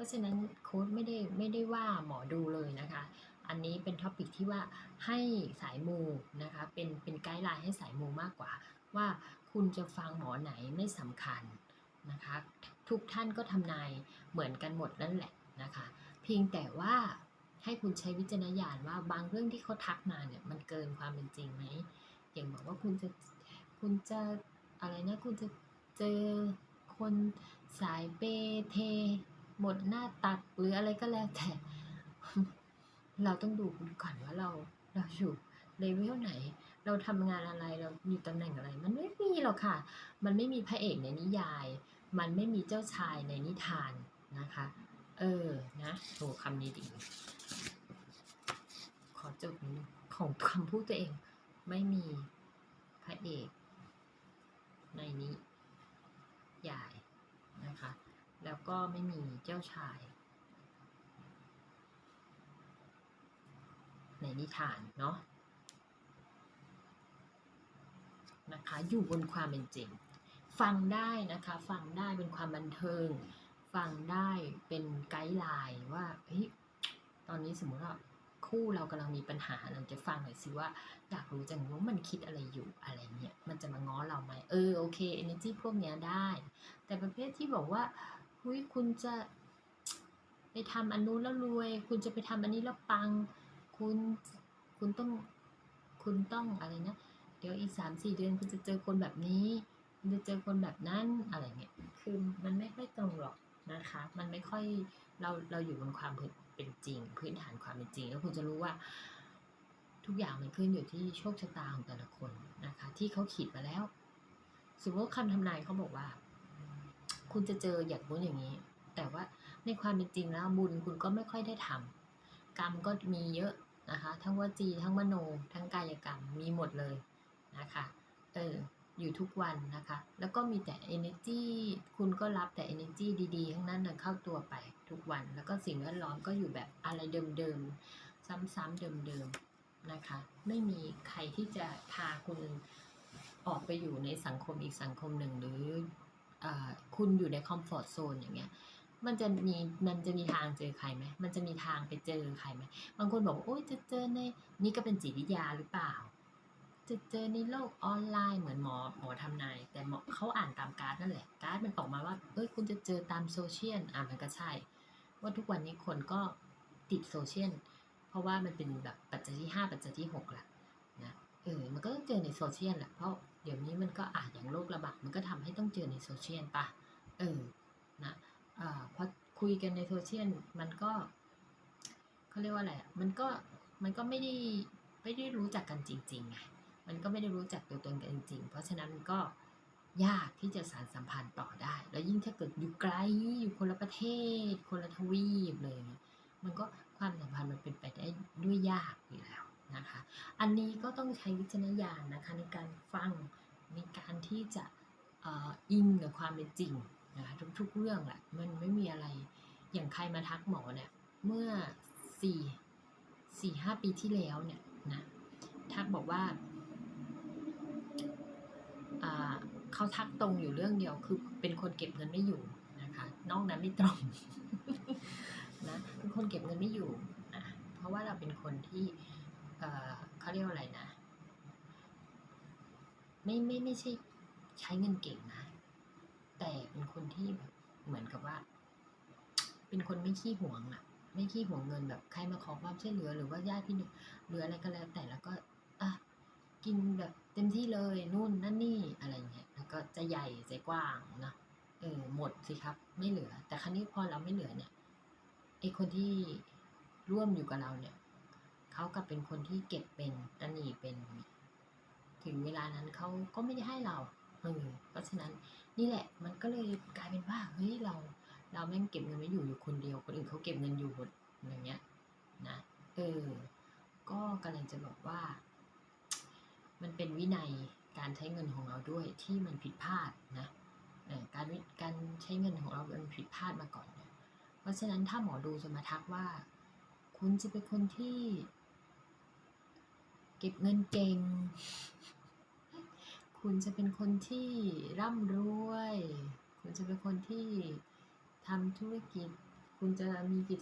ราะฉะนั้นโค้ดไม่ได้ไม่ได้ว่าหมอดูเลยนะคะ อันนี้เป็นท็อปิกที่ว่าให้สายมูนะคะเป็นเป็นไกด์ไลน์ให้สายมูมากกว่า ว่าคุณจะฟังหมอไหนไม่สำคัญนะคะทุกท่านก็ทำนายเหมือนกันหมดนั่นแหละนะคะเพียงแต่ว่าให้คุณใช้วิจารณญาณว่าบางเรื่องที่เขาทักมาเนี่ยมันเกินความเป็นจริงไหมอย่างบอกว่าคุณจะคุณจะอะไรนะคุณจะเจอคนสายเปเท หมดหน้าตักหรืออะไรก็แล้วแต่ เราต้องดูก่อนว่าเราเราอยู่เลเวลไหน เราทำงานอะไรเราอยู่ตำแหน่งอะไร มันไม่มีหรอกค่ะ มันไม่มีพระเอกในนิยาย มันไม่มีเจ้าชายในนิทานนะคะ เออนะโอ้คำนี้ดี ขอจดของคำพูดตัวเอง ไม่มีพระเอกในนี้ยายนะคะ แล้ว ก็ไม่มีเจ้าชาย ในนิทานเนาะนะคะอยู่บนความเป็นจริง ฟังได้นะคะฟังได้เป็นความบันเทิง ฟังได้เป็นไกด์ไลน์ว่าเฮ้ยตอนนี้สมมติว่าคู่เรากำลังมีปัญหาเราจะฟังหน่อยสิว่าอยากรู้จังว่ามันคิดอะไรอยู่อะไรเงี้ยมันจะมาง้อเราไหมเออโอเค energy พวกเนี้ยได้ แต่ประเภทที่บอกว่า หุยคุณจะไปทำอันนู้นแล้วรวย คุณจะไปทำอันนี้แล้วปัง คุณคุณต้องคุณต้องอะไรนะ เดี๋ยวอีกสามสี่เดือนคุณจะเจอคนแบบนี้ คุณจะเจอคนแบบนั้นอะไรเงี้ยคือมันไม่ค่อยตรงหรอกนะคะ มันไม่ค่อยเราเราอยู่บนความเป็นจริง พื้นฐานความเป็นจริง แล้วคุณจะรู้ว่า ทุกอย่างมันขึ้นอยู่ที่โชคชะตาของแต่ละคนนะคะ ที่เขาขีดมาแล้ว สมมติว่าคำทำนายเขาบอกว่า คุณจะเจออย่างนู้นอย่างนี้ แต่ว่าในความเป็นจริงแล้วบุญคุณก็ไม่ค่อยได้ทำกรรมก็มีเยอะนะคะ ทั้งวจีทั้งมโน ทั้งกายกรรมมีหมดเลยนะคะเอออยู่ทุกวันนะคะ แล้วก็มีแต่ energy คุณก็รับแต่ energy ดีๆ ทั้งนั้นเข้าตัวไปทุกวัน แล้วก็สิ่งแวดล้อมก็อยู่แบบอะไรเดิมๆ ซ้ำๆเดิมๆนะคะ ไม่มีใครที่จะพาคุณออกไปอยู่ในสังคมอีกสังคมหนึ่งหรือ คุณอยู่ในคอมฟอร์ z โซนอย่างเงี้ยมันจะมีมันจะมีทางเจอใครไหมมันจะมีทางไปเจอใครไหมบางคนบอกว่าโอ้ยจะเจอในนี่ก็เป็นจิตวิทยาหรือเปล่า จะเจอในโลกออนไลน์เหมือนหมอหมอทำนาย แต่หมอเขาอ่านตามการ์ดนั่นแหละ การ์ดมันออกมาว่าเอ้ยคุณจะเจอตามโซเชียลอะมันก็ใช่ ว่าทุกวันนี้คนก็ติดโซเชียลเพราะว่ามันเป็นแบบปัจจัยที่ห้าปัจจัยที่หกแหละนะ ออมันก็ต้องเจอในโซเชียลแหละเพราะเดี๋ยวนี้มันก็อะอย่างโรคระบาดมันก็ทำให้ต้องเจอในโซเชียลปะเออนะอ่าพอคุยกันในโซเชียลมันก็เขาเรียกว่าอะไรมันก็มันก็ไม่ได้ไม่ได้รู้จักกันจริงๆไงมันก็ไม่ได้รู้จักตัวตนกันจริงๆ เพราะฉะนั้นมันก็ยากที่จะสานสัมพันธ์ต่อได้ แล้วยิ่งถ้าเกิดอยู่ไกลอยู่คนละประเทศ คนละทวีปเลยเนี่ยมันก็ความสัมพันธ์มันเป็นไปได้ด้วยยากอยู่แล้ว นะคะ อันนี้ก็ต้องใช้วิจารณญาณนะคะในการฟังในการที่จะอิงกับความเป็นจริงนะคะทุกๆเรื่องแหละมันไม่มีอะไรอย่างใครมาทักหมอเนี่ยเมื่อสี่สี่ห้าปีที่แล้วเนี่ยนะทักบอกว่าอ่าเขาทักตรงอยู่เรื่องเดียวคือเป็นคนเก็บเงินไม่อยู่นะคะนอกนั้นไม่ตรงนะเป็นคนเก็บเงินไม่อยู่นะเพราะว่าเราเป็นคนที่ เอ่อเขาเรียกว่าอะไรนะ ไม่ไม่ไม่ใช่ใช้เงินเก่งนะ แต่เป็นคนที่แบบเหมือนกับว่า เป็นคนไม่ขี้หวงอะไม่ขี้หวงเงินแบบใครมาขอความช่วยเหลือหรือว่าญาติพี่น้องหรืออะไรก็แล้ว แต่แล้วก็อะกินแบบเต็มที่เลยนู่นนั่นนี่อะไรเงี้ยแล้วก็จะใหญ่ใจกว้างนะเออหมดสิครับ ไม่เหลือ แต่ครั้นี้พอเราไม่เหลือเนี่ยไอคนที่ร่วมอยู่กับเราเนี่ย เขากลับเป็นคนที่เก็บเป็นตนีเป็น ถึงเวลานั้นเขาก็ไม่ได้ให้เราเออเพราะฉะนั้นนี่แหละมันก็เลยกลายเป็นว่าเฮ้ยเรา เราแม่งเก็บเงินไม่อยู่อยู่คนเดียวคนอื่นเขาเก็บเงินอยู่หมดอย่างเงี้ยนะเออก็กำลังจะบอกว่า มันเป็นวินัยการใช้เงินของเราด้วยที่มันผิดพลาดนะออการวิการใช้เงินของเรามันผิดพลาดมาก่อนเนี่ยเพราะฉะนั้นถ้าหมอดูจะมาทักว่า คุณจะเป็นคนที่ เก็บเงินเก่ง คุณจะเป็นคนที่ร่ำรวย คุณจะเป็นคนที่ทำธุรกิจ คุณจะมีกิจ